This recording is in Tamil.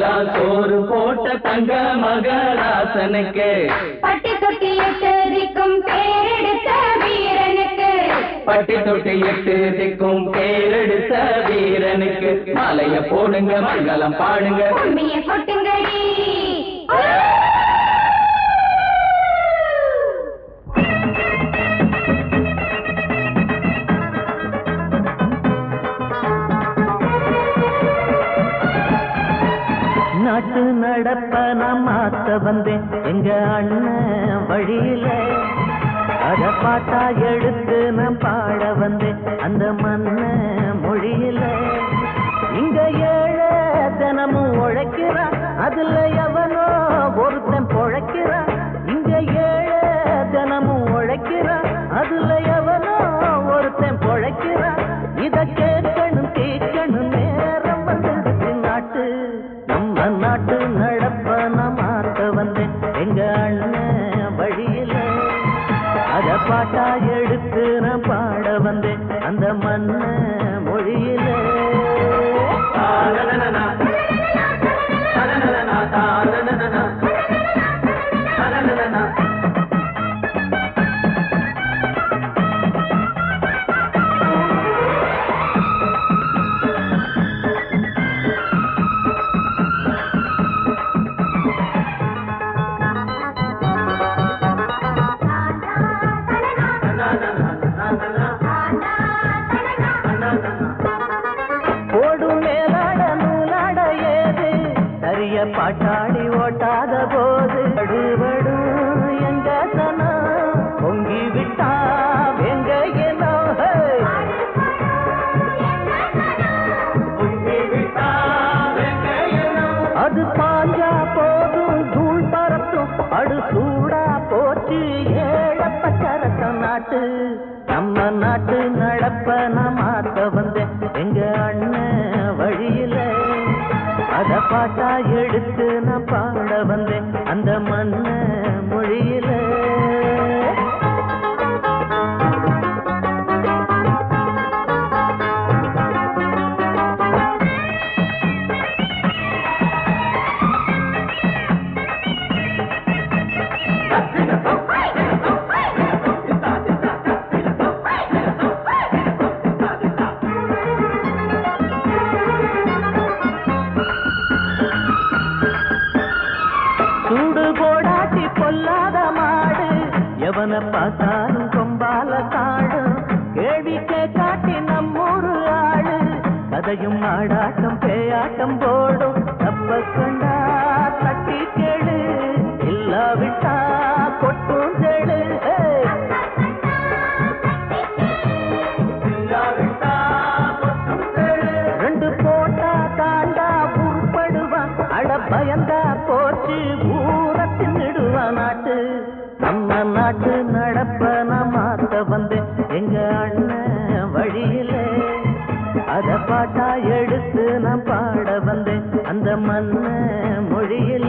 ஊருக்கெல்லாம் சோறு போட்ட தங்க மகராசனுக்கு. பட்டி தொட்டி எட்டதிக்கும் பேரெடுத்த வீரனுக்கு. பட்டி தொட்டி எட்டு திக்கும் பேரெடுத்த வீரனுக்கு. மாலைய போடுங்க மங்களம் பாடுங்க. நாட்டு நடப்ப நான் மாத்த வந்தேன். எங்க அண்ணன் வழியில. அத பாட்டா எடுத்து நான் பாட வந்தேன். அந்த மண்ண மொழியில. இங்க ஏழ தினமும் உழைக்கிறான். அதுல எவனோ ஒருத்தன் பொழைக்கிறான். இங்க ஏழ தினமும் உழைக்கிறான். அதுல பாட்டா எடுத்து நான் பாட வந்தேன். அந்த மண்ண சரிய பாட்டாடி ஓட்டாத போது அடுபடு எங்க சனம் பொங்கி விட்டா எங்க ஏனோ அது பாஞ்சா போதும் தூள் பரத்தும். அடு சூடா போச்சு ஏழப்பச்சரசம் நாட்டு நம்ம நாட்டு நடப்ப நான் மாத்த வந்தேன். எங்க பாட்டா எடுத்து நான் பாட வந்தேன். அந்த மண்ண எவனை பார்த்தாலும் கொம்பால தாழும். கேள்வி காட்டி நம்மூரு ஆளு. கதையும் ஆடாட்டம் பேயாட்டம் போடும். தப்ப கண்டா தட்டி கேளு. இல்லாவிட்டா நாட்டு நடப்ப நான் மாத்த வந்தேன். எங்க அண்ணன் வழியில அத பாட்டா எடுத்து நான் பாட வந்தேன். அந்த மண்ண மொழியில